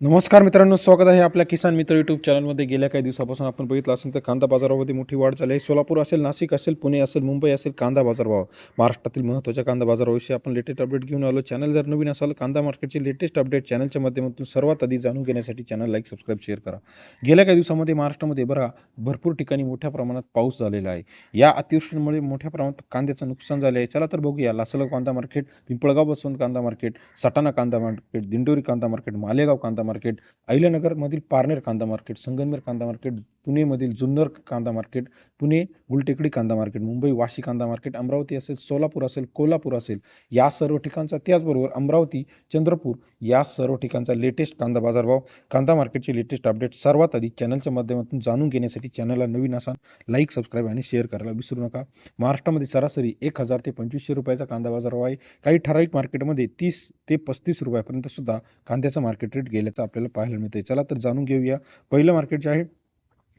नमस्कार मित्रांनो स्वागत आहे आपल्या किसान मित्र यूट्यूब चॅनलमध्ये गेल्या काही दिवसापासून आपण बघितलं असेल तर कांदा बाजारामध्ये मोठी वाढ झाली आहे. सोलापूर असेल नाशिक असेल पुणे असेल मुंबई असेल कांदा बाजारभाव. महाराष्ट्रातील महत्त्वाच्या कांदा बाजाराविषयी आपण लेटेस्ट अपडेट घेऊन आलो. चॅनल जर नवीन असाल कांदा मार्केटचे लेटेस्ट अपडेट चॅनलच्या माध्यमातून सर्वात आधी जाणून घेण्यासाठी चॅनल लाईक सबस्क्राईब शेअर करा. गेल्या काही दिवसामध्ये महाराष्ट्रामध्ये बरा भरपूर ठिकाणी मोठ्या प्रमाणात पाऊस झालेला आहे. या अतिवृष्टीमुळे मोठ्या प्रमाणात कांद्याचं नुकसान झाले आहे. चला तर बघूया. लासलगाव कांदा मार्केट पिंपळगाव बसवंत कांदा मार्केट सटाणा कांदा मार्केट दिंडोरी कांदा मार्केट मालेगाव कांदा मार्केट अहिल्यानगरमधील पारनेर कांदा मार्केट संगमनेर कांदा मार्केट पुणेमधील जुन्नर कांदा मार्केट पुणे गुलटेकडी कांदा मार्केट मुंबई वाशी कांदा मार्केट अमरावती असेल सोलापूर असेल कोल्हापूर असेल या सर्व ठिकाणचा त्याचबरोबर अमरावती चंद्रपूर या सर्व ठिकाणचा लेटेस्ट कांदा बाजारभाव. कांदा मार्केटचे लेटेस्ट अपडेट सर्वात आधी चॅनलच्या माध्यमातून जाणून घेण्यासाठी चॅनलला नवीन असाल लाईक सबस्क्राईब आणि शेअर करायला विसरू नका. महाराष्ट्रामध्ये सरासरी एक हजार ते पंचवीसशे रुपयाचा कांदा बाजारभाव आहे. काही ठराविक मार्केटमध्ये तीस ते पस्तीस रुपयापर्यंत सुद्धा कांद्याचं मार्केट रेट गेल्याचं आपल्याला पाहायला मिळते चला तर जाणून घेऊया. पहिलं मार्केट जे आहे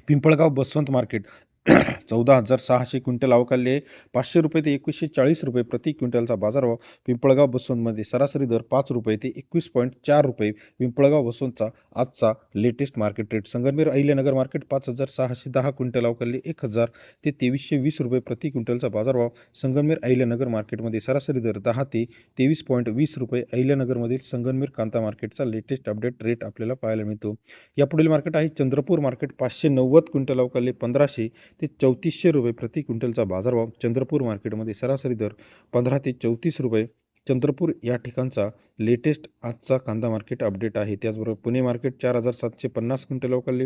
पिंपळगाव बसवंत मार्केट चौदा हजार सहाशे क्विंटल अवकाळले पाचशे रुपये ते एकवीसशे चाळीस रुपये प्रति क्विंटलचा बाजारभाव पिंपळगाव बसवंतमध्ये सरासरी दर पाच रुपये ते एकवीस पॉईंट चार रुपये. पिंपळगाव बसवंतचा आजचा latest market rate. Sangamner Ahilyanagar market पाच हजार सहाशे दहा क्विंटल अवकाळले एक हजार ते तेवीसशे वीस रुपये प्रति क्विंटलचा बाजारभाव संगमनेर अहिल्यानगर मार्केटमध्ये सरासरी दर दहा ते तेवीस पॉईंट वीस रुपये. अहिल्यानगरमधील संगमनेर कांता मार्केटचा लेटेस्ट अपडेट रेट आपल्याला पाहायला मिळतो. यापुढील मार्केट आहे. चंद्रपूर मार्केट पाचशे नव्वद क्विंटल अवकाळले पंधराशे ते चौतीसशे रुपये प्रति क्विंटलचा बाजारभाव चंद्रपूर मार्केटमध्ये सरासरी दर पंधरा ते चौतीस रुपये. चंद्रपूर या ठिकाणचा लेटेस्ट आजचा कांदा मार्केट अपडेट आहे. त्याचबरोबर पुणे मार्केट चार हजार सातशे पन्नास क्विंटल अवकाळले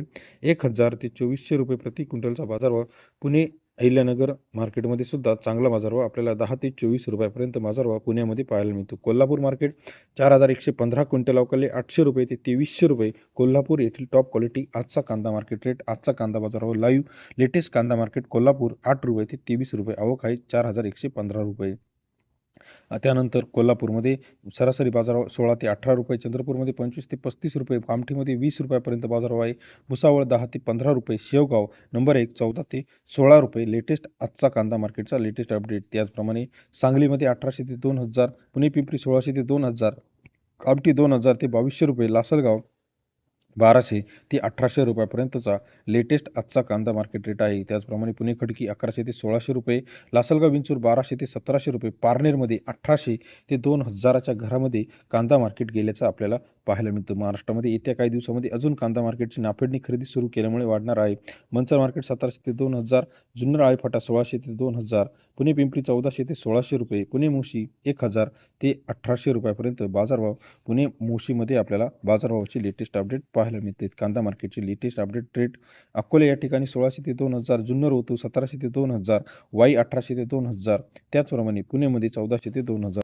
एक हजार ते चोवीसशे रुपये प्रति क्विंटलचा बाजारभाव पुणे अहिल्यानगर मार्केटमध्ये सुद्धा चांगला बाजारभाव आपल्याला दहा ते चोवीस रुपयापर्यंत बाजारभाव पुण्यामध्ये पाहायला मिळतो. कोल्हापूर मार्केट चार हजार एकशे पंधरा क्विंटल अवकाले आठशे रुपये ते तेवीसशे रुपये. कोल्हापूर येथील टॉप क्वालिटी आजचा कांदा मार्केट रेट आजचा कांदा बाजारभाव लाईव्ह लेटेस्ट कांदा मार्केट कोल्हापूर आठ रुपये ते तेवीस रुपये. आवक आहे चार हजार एकशे पंधरा रुपये. त्यानंतर कोल्हापूरमध्ये सरासरी बाजारभाव सोळा ते अठरा रुपये चंद्रपूरमध्ये पंचवीस ते पस्तीस रुपये कामठीमध्ये वीस रुपयापर्यंत बाजारभाव आहे. भुसावळ दहा ते पंधरा रुपये शेवगाव नंबर एक चौदा ते सोळा रुपये. लेटेस्ट आजचा कांदा मार्केटचा लेटेस्ट अपडेट त्याचप्रमाणे सांगलीमध्ये अठराशे ते दोन हजार पुणे पिंपरी सोळाशे ते दोन हजार कामठी दोन हजार ते बावीसशे रुपये लासलगाव बाराशे ते अठराशे रुपयापर्यंतचा लेटेस्ट आजचा कांदा मार्केट रेट आहे. त्याचप्रमाणे पुणे खडकी अकराशे ते सोळाशे रुपये लासलगाव विंचूर बाराशे ते सतराशे रुपये पारनेरमध्ये अठराशे ते दोन हजाराच्या घरामध्ये कांदा मार्केट गेल्याचं आपल्याला पाहायला मिळतं. महाराष्ट्रामध्ये येत्या काही दिवसामध्ये अजून कांदा मार्केटची नाफेडणी खरेदी सुरू केल्यामुळे वाढणार आहे. मंचर मार्केट सतराशे ते दोन हजार जुन्नर आळेफाटा सोळाशे ते दोन हजार पुणे पिंपरी चौदाशे ते सोळाशे रुपये पुणे मुशी एक हजार ते अठराशे रुपयापर्यंत बाजारभाव. पुणे मुशीमध्ये आपल्याला बाजारभावाची लेटेस्ट अपडेट पाहायला मिळते. कांदा मार्केटची लेटेस्ट अपडेट रेट अकोले या ठिकाणी सोळाशे ते दोन हजार जुन्नर होतो सतराशे ते दोन हजार वाई अठराशे ते दोन हजार. त्याचप्रमाणे पुणेमध्ये चौदाशे ते दोन हजार.